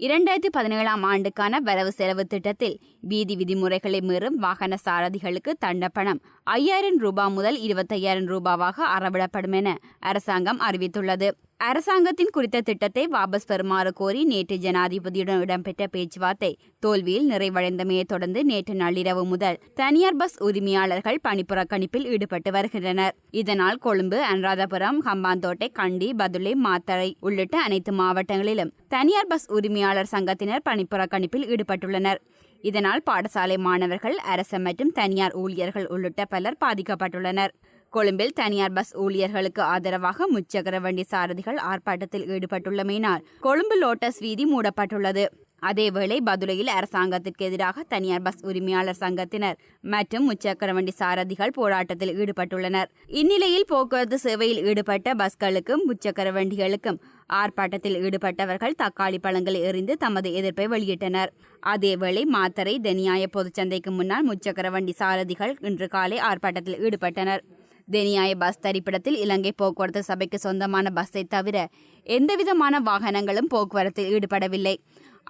இரண்டாயிரத்தி பதினேழாம் ஆண்டுக்கான வரவு செலவு திட்டத்தில் வீதி விதிமுறைகளை மீறும் வாகன சாரதிகளுக்கு தண்டப்பணம் ஐயாயிரம் ரூபாய் முதல் இருபத்தையாயிரம் ரூபாவாக அறவிடப்படும் என அரசாங்கம் அறிவித்துள்ளது. அரசாங்கத்தின் குறித்த திட்டத்தை வாபஸ் பெறுமாறு கோரி நேற்று ஜனாதிபதியுடன் இடம்பெற்ற பேச்சுவார்த்தை தோல்வியில் நிறைவடைந்தமையை தொடர்ந்து நேற்று நள்ளிரவு முதல் தனியார் பஸ் உரிமையாளர்கள் பணிப்புறக்கணிப்பில் ஈடுபட்டு வருகின்றனர். இதனால் கொழும்பு அனுராதபுரம் ஹம்பாந்தோட்டை கண்டி பதுளை மாத்தரை உள்ளிட்ட அனைத்து மாவட்டங்களிலும் தனியார் பஸ் உரிமையாளர் சங்கத்தினர் பணிப்புறக்கணிப்பில் ஈடுபட்டுள்ளனர். இதனால் பாடசாலை மாணவர்கள் அரசு மற்றும் தனியார் ஊழியர்கள் உள்ளிட்ட பலர் பாதிக்கப்பட்டுள்ளனர். கொழும்பில் தனியார் பஸ் ஊழியர்களுக்கு ஆதரவாக முச்சக்கர வண்டி சாரதிகள் ஆர்ப்பாட்டத்தில் ஈடுபட்டுள்ளமையினால் கொழும்பு லோட்டஸ் வீதி மூடப்பட்டுள்ளது. அதேவேளை பதுளையில் அரசாங்கத்திற்கு எதிராக தனியார் பஸ் உரிமையாளர் சங்கத்தினர் மற்றும் முச்சக்கர வண்டி சாரதிகள் போராட்டத்தில் ஈடுபட்டுள்ளனர். இந்நிலையில் போக்குவரத்து சேவையில் ஈடுபட்ட பஸ்களுக்கும் முச்சக்கர வண்டிகளுக்கும் ஆர்ப்பாட்டத்தில் ஈடுபட்டவர்கள் தக்காளி பழங்களை எறிந்து தமது எதிர்ப்பை வெளியிட்டனர். அதேவேளை மாத்தரை தெனியாய பொதுச்சந்தைக்கு முன்னால் முச்சக்கர வண்டி சாரதிகள் இன்று காலை ஆர்ப்பாட்டத்தில் ஈடுபட்டனர். தெனியாய பஸ் தரிப்பிடத்தில் இலங்கை போக்குவரத்து சபைக்கு சொந்தமான பஸ்ஸை தவிர எந்தவிதமான வாகனங்களும் போக்குவரத்தில் ஈடுபடவில்லை.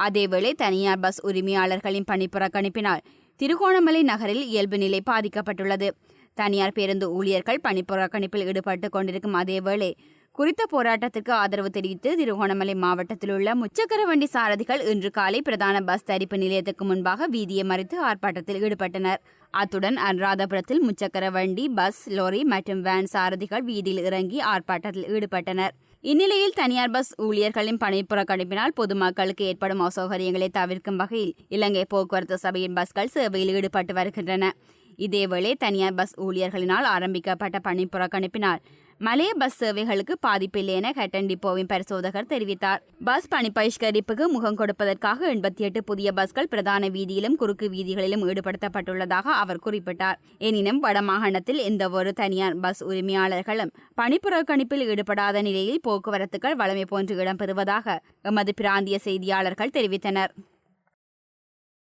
அதேவேளை தனியார் பஸ் உரிமையாளர்களின் பணிப்புறக்கணிப்பினால் திருகோணமலை நகரில் இயல்பு நிலை பாதிக்கப்பட்டுள்ளது. தனியார் பேருந்து ஊழியர்கள் பணிப்புறக்கணிப்பில் ஈடுபட்டு கொண்டிருக்கும் அதேவேளை குறித்த போராட்டத்திற்கு ஆதரவு தெரிவித்து திருகோணமலை மாவட்டத்தில் உள்ள முச்சக்கர வண்டி சாரதிகள் இன்று காலை பிரதான பஸ் தரிப்பு நிலையத்துக்கு முன்பாக வீதியை மறித்து ஆர்ப்பாட்டத்தில் ஈடுபட்டனர். அத்துடன் அனுராதபுரத்தில் முச்சக்கர வண்டி பஸ் லோரி மற்றும் வேன் சாரதிகள் வீதியில் இறங்கி ஆர்ப்பாட்டத்தில் ஈடுபட்டனர். இந்நிலையில் தனியார் பஸ் ஊழியர்களின் பணிப்புறக்கணிப்பினால் பொதுமக்களுக்கு ஏற்படும் அசௌகரியங்களை தவிர்க்கும் வகையில் இலங்கை போக்குவரத்து சபையின் பஸ்கள் சேவையில் ஈடுபட்டு வருகின்றன. இதேவேளை தனியார் பஸ் ஊழியர்களினால் ஆரம்பிக்கப்பட்ட பணிப்புறக்கணிப்பினால் மலைய பஸ் சேவைகளுக்கு பாதிப்பில்லை என ஹட்டன் டிப்போவின் பரிசோதகர் தெரிவித்தார். பஸ் பணி பரிஷ்கரிப்புக்கு முகம் கொடுப்பதற்காக எண்பத்தி எட்டு புதிய பஸ்கள் பிரதான வீதியிலும் குறுக்கு வீதிகளிலும் ஈடுபடுத்தப்பட்டுள்ளதாக அவர் குறிப்பிட்டார். எனினும் வடமாகாணத்தில் எந்தவொரு தனியார் பஸ் உரிமையாளர்களும் பணிப்புறக்கணிப்பில் ஈடுபடாத நிலையில் போக்குவரத்துகள் வளமை போன்று இடம்பெறுவதாக எமது பிராந்திய செய்தியாளர்கள் தெரிவித்தனர்.